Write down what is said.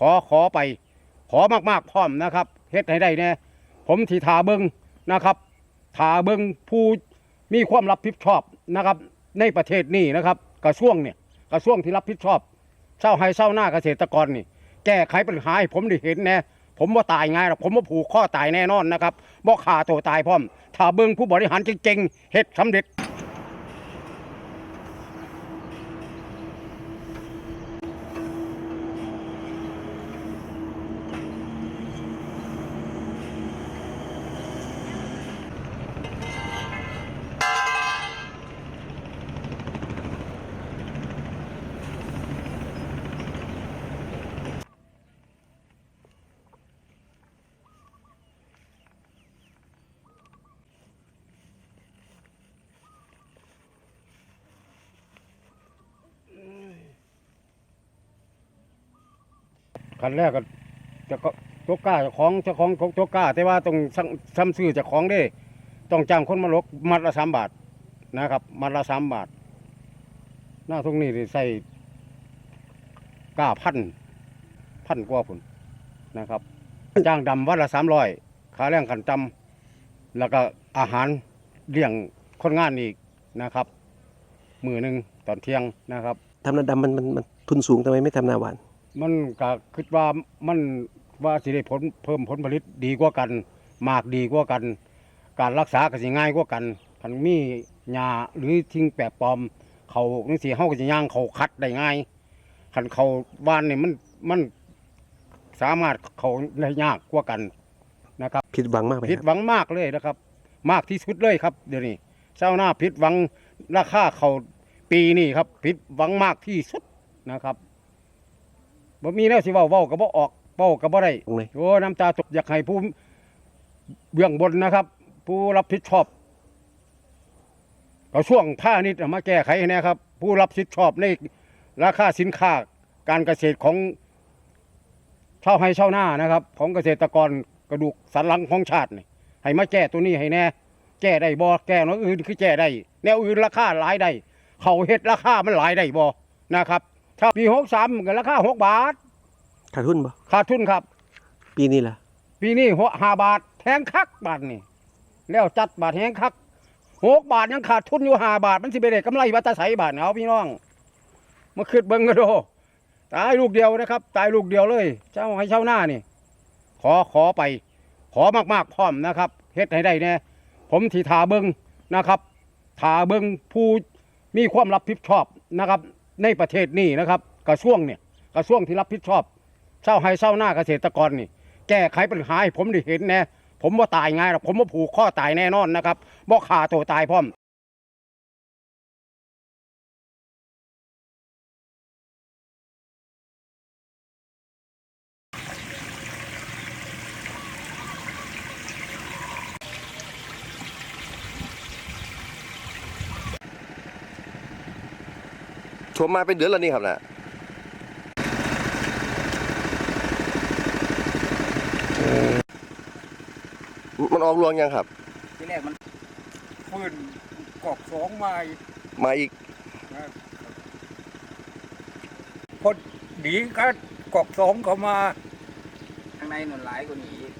ขอขอไป ขอมากๆพร้อมนะครับเฮ็ดให้ได้แน่ผมที่ทาเบิงนะครับทาเบิงผู้มีความรับผิดชอบนะครับ ในประเทศนี้นะครับกระทรวงเนี่ยกระทรวงที่รับผิดชอบเศร้าให้เศร้าหน้าเกษตรกรนี่ แก้ไขปัญหาให้ผมได้เห็นแน่ผมว่าตายง่ายหรอกผมว่าผูกข้อตายแน่นอนนะครับบ่ขาตัวตายพร้อมถ้าเบิงผู้บริหารจริงๆเฮ็ดสำเร็จ คันแรกก็จะก็ตัวกล้าเจ้าของเจ้าของตัวกล้า แต่ว่าต้องสั่งซ้ำซื้อเจ้าของเด้ ต้องจ้างคนมาลกมัดละสามบาทนะครับมัดละสามบาท หน้าตรงนี้ใส่กล้าพันพันกว่าผุนนะครับจ้างดำวันละสามร้อยค่าแรงขันจำแล้วก็อาหารเลี้ยงคนงานอีกนะครับ มือหนึ่งตอนเที่ยงนะครับทำนาดำมันมันมันทุนสูงทำไมไม่ทำนาหวาน มันก็คิดว่ามันว่าสิได้ผลเพิ่มผลผลิตดีกว่ากันมากดีกว่ากัน การรักษาก็สิง่ายกว่ากันพันมีหญ้าหรือทิ้งแปลกปลอม เขาจังซี่เฮาก็สิย่างเขาคัดได้ง่ายคันเขาบ้านนี่มันมันสามารถเขาได้ยากกว่ากันนะครับผิดหวังมากไหมผิดครับหวังมากเลยนะครับ มากที่สุดเลยครับเดี๋ยวนี้เจ้าหน้าผิดหวังราคาเขาปีนี้ครับผิดหวังมากที่สุดนะครับ บ่มีแนวสิเว้าเว้าก็บ่ออกเว้าก็บ่ได้ตรงไหน โอ้น้ำตาตกอยากให้ผู้เบื้องบนนะครับ ผู้รับผิดชอบกระทรวงพาณิชย์มาแก้ไขให้แนะครับ ผู้รับผิดชอบในราคาสินค้าการเกษตรของชาวไร่ชาวนานะครับ ของเกษตรกรกระดูกสันหลังของชาตินี่ให้มาแก้ตัวนี้ให้แน่ แก้ได้บ่แก้แนวอื่นคือแก้ได้แนวอื่นราคาหลายได้เขาเฮ็ดราคามันหลายได้บ่นะครับ ถ้าปีหกสามก็ราคาหกบาท ขาดทุนปะขาดทุนครับ ปีนี้ล่ะ ปีนี้หัวห้าบาทแทงคักบาทนี่แล้วจัดบาทแทงคักหกบาทยังขาดทุนอยู่ห้าบาท มันสิไปได้กำไรวัตไสบาทเอาพี่น้องมาขึ้นเบิ้งกันดูตายลูกเดียวนะครับ ตายลูกเดียวเลย เจ้าให้เช่าหน้านี่ ขอขอไป ขอมากๆพร้อมนะครับเฮ็ดให้ได้แน่ผมที่ทาเบิ้งนะครับทาเบิ้งผู้มีความรับผิดชอบนะครับ ในประเทศนี้นะครับกระทรวงเนี่ยกระทรวงที่รับผิดชอบเช่าให้เช่าหน้าเกษตรกรนี่ แก้ไขปัญหาให้ผมได้เห็นแน่ผมว่าตายง่ายหรอกผมว่าผูกข้อตายแน่นอนนะครับบ่ขาตัวตายพร้อม ชมมาเป็นเดือนแล้วนี่ครับนะมันออกรวงยังครับ ทีแรกมันฟื้นกอกสองมาอีกมาอีกพอดีก็กอกสองเขามา ข้างในหนุนหลายกว่านี้อีก